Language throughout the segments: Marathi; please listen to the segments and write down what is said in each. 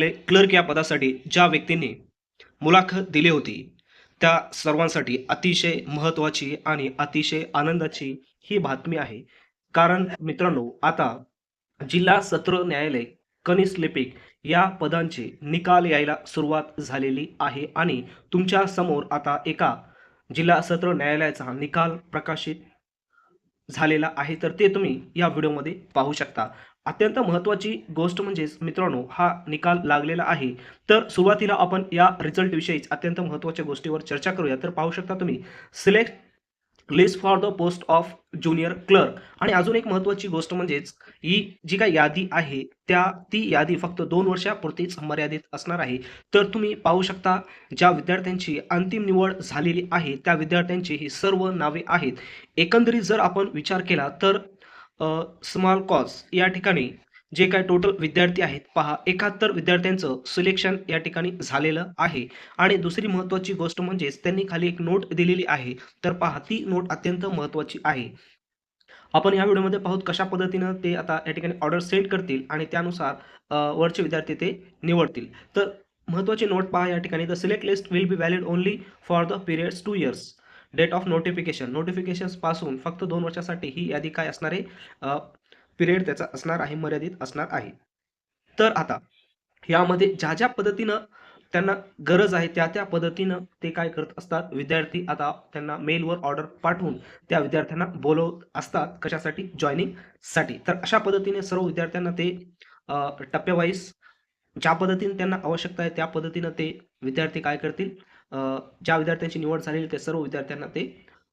न्यायालय क्लर्क या पदासाठी ज्या व्यक्तींनी मुलाखत दिली होती त्या सर्वांसाठी अतिशय महत्त्वाची आणि अतिशय आनंदाची ही बातमी आहे. कारण मित्रांनो आता जिल्हा सत्र न्यायालय कनिष्ठ लिपिक या पदांचे निकाल यायला सुरुवात झालेली आहे आणि तुमच्यासमोर आता एका जिल्हा सत्र न्यायालयाचा निकाल प्रकाशित झालेला आहे. तर ते तुम्ही या व्हिडिओमध्ये पाहू शकता. अत्यंत महत्त्वाची गोष्ट म्हणजेच मित्रांनो हा निकाल लागलेला आहे. तर सुरुवातीला आपण या रिझल्टविषयीच अत्यंत महत्त्वाच्या गोष्टीवर चर्चा करूया. तर पाहू शकता तुम्ही select list for the post of junior clerk आणि अजून एक महत्त्वाची गोष्ट म्हणजेच ही जी काही यादी आहे त्या ती यादी फक्त दोन वर्षापुरतीच मर्यादित असणार आहे. तर तुम्ही पाहू शकता ज्या विद्यार्थ्यांची अंतिम निवड झालेली आहे त्या विद्यार्थ्यांची ही सर्व नावे आहेत. एकंदरीत जर आपण विचार केला तर स्मॉल कॉज या ठिकाणी जे काय टोटल विद्यार्थी आहेत पहा एकाहत्तर विद्यार्थ्यांचं सिलेक्शन या ठिकाणी झालेलं आहे. आणि दुसरी महत्त्वाची गोष्ट म्हणजेच त्यांनी खाली एक नोट दिलेली आहे. तर पहा ती नोट अत्यंत महत्त्वाची आहे. आपण या व्हिडिओमध्ये पाहूत कशा पद्धतीनं ते आता या ठिकाणी ऑर्डर सेंड करतील आणि त्यानुसार वरचे विद्यार्थी ते निवडतील. तर महत्त्वाची नोट पहा या ठिकाणी. The select list will be valid only for the periods two years date of notification नोटिफिकेशन्सपासून फक्त दोन वर्षासाठी ही यादी काय असणार आहे? पिरियड त्याचा असणार आहे मर्यादित असणार आहे. तर आता यामध्ये ज्या ज्या पद्धतीनं त्यांना गरज आहे त्या त्या पद्धतीनं ते काय करत असतात? विद्यार्थी आता त्यांना मेलवर ऑर्डर पाठवून त्या विद्यार्थ्यांना बोलवत असतात कशासाठी? जॉईनिंगसाठी तर अशा पद्धतीने सर्व विद्यार्थ्यांना ते टप्प्यावाईज ज्या पद्धतीने त्यांना आवश्यकता आहे त्या पद्धतीनं ते विद्यार्थी काय करतील? ज्या विद्यार्थ्यांची निवड झालेली त्या सर्व विद्यार्थ्यांना ते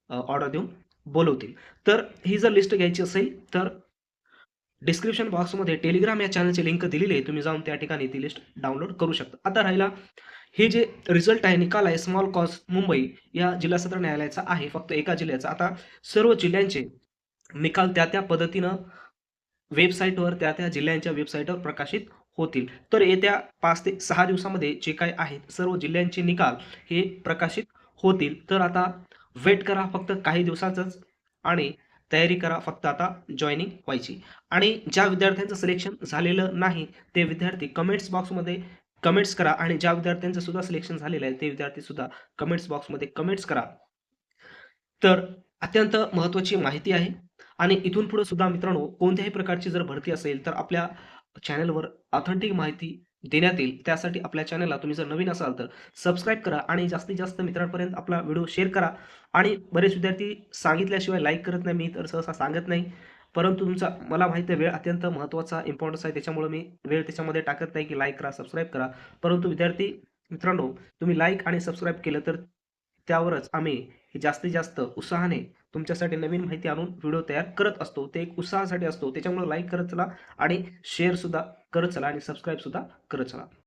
ऑर्डर देऊन बोलवतील. तर ही जर लिस्ट घ्यायची असेल तर डिस्क्रिप्शन बॉक्समध्ये टेलिग्राम या चॅनलची लिंक दिलेली आहे. तुम्ही जाऊन त्या ठिकाणी ती लिस्ट डाउनलोड करू शकता. आता राहिला हे जे रिझल्ट आहे निकाल आहे स्मॉल कॉज मुंबई या जिल्हा सत्र न्यायालयाचा आहे फक्त एका जिल्ह्याचा. आता सर्व जिल्ह्यांचे निकाल त्या त्या पद्धतीनं वेबसाईटवर त्या त्या जिल्ह्यांच्या वेबसाईटवर प्रकाशित होतील. तर येत्या पाच ते सहा दिवसामध्ये जे काय आहेत सर्व जिल्ह्यांचे निकाल हे प्रकाशित होतील. तर आता वेट करा फक्त काही दिवसाचंच आणि तयारी करा फक्त आता जॉईनिंग व्हायची. आणि ज्या विद्यार्थ्यांचं सिलेक्शन झालेलं नाही ते विद्यार्थी कमेंट्स बॉक्समध्ये कमेंट्स करा आणि ज्या विद्यार्थ्यांचं सुद्धा सिलेक्शन झालेलं आहे ते विद्यार्थी सुद्धा कमेंट्स बॉक्समध्ये कमेंट्स करा. तर अत्यंत महत्त्वाची माहिती आहे. आणि इथून पुढे सुद्धा मित्रांनो कोणत्याही प्रकारची जर भरती असेल तर आपल्या चॅनलवर ऑथेंटिक माहिती देण्यात येईल. त्यासाठी आपल्या चॅनलला तुम्ही जर नवीन असाल तर सबस्क्राईब करा आणि जास्तीत जास्त मित्रांपर्यंत आपला व्हिडिओ शेअर करा. आणि बरेच विद्यार्थी सांगितल्याशिवाय लाईक करत नाही मी तर सहसा सांगत नाही. परंतु तुमचा मला माहिती आहे वेळ अत्यंत महत्त्वाचा इम्पॉर्टन्स आहे. त्याच्यामुळे मी वेळ त्याच्यामध्ये टाकत नाही की लाईक करा सबस्क्राईब करा. परंतु विद्यार्थी मित्रांनो तुम्ही लाईक आणि सबस्क्राईब केलं तर त्यावरच आम्ही जास्तीत जास्त उत्साहाने तुमच्यासाठी नवीन माहिती आणून व्हिडिओ तयार करत असतो. ते एक उत्साहासाठी असतो. त्याच्यामुळे लाईक करत चला आणि शेअरसुद्धा करत चला आणि सबस्क्राईबसुद्धा करत चला.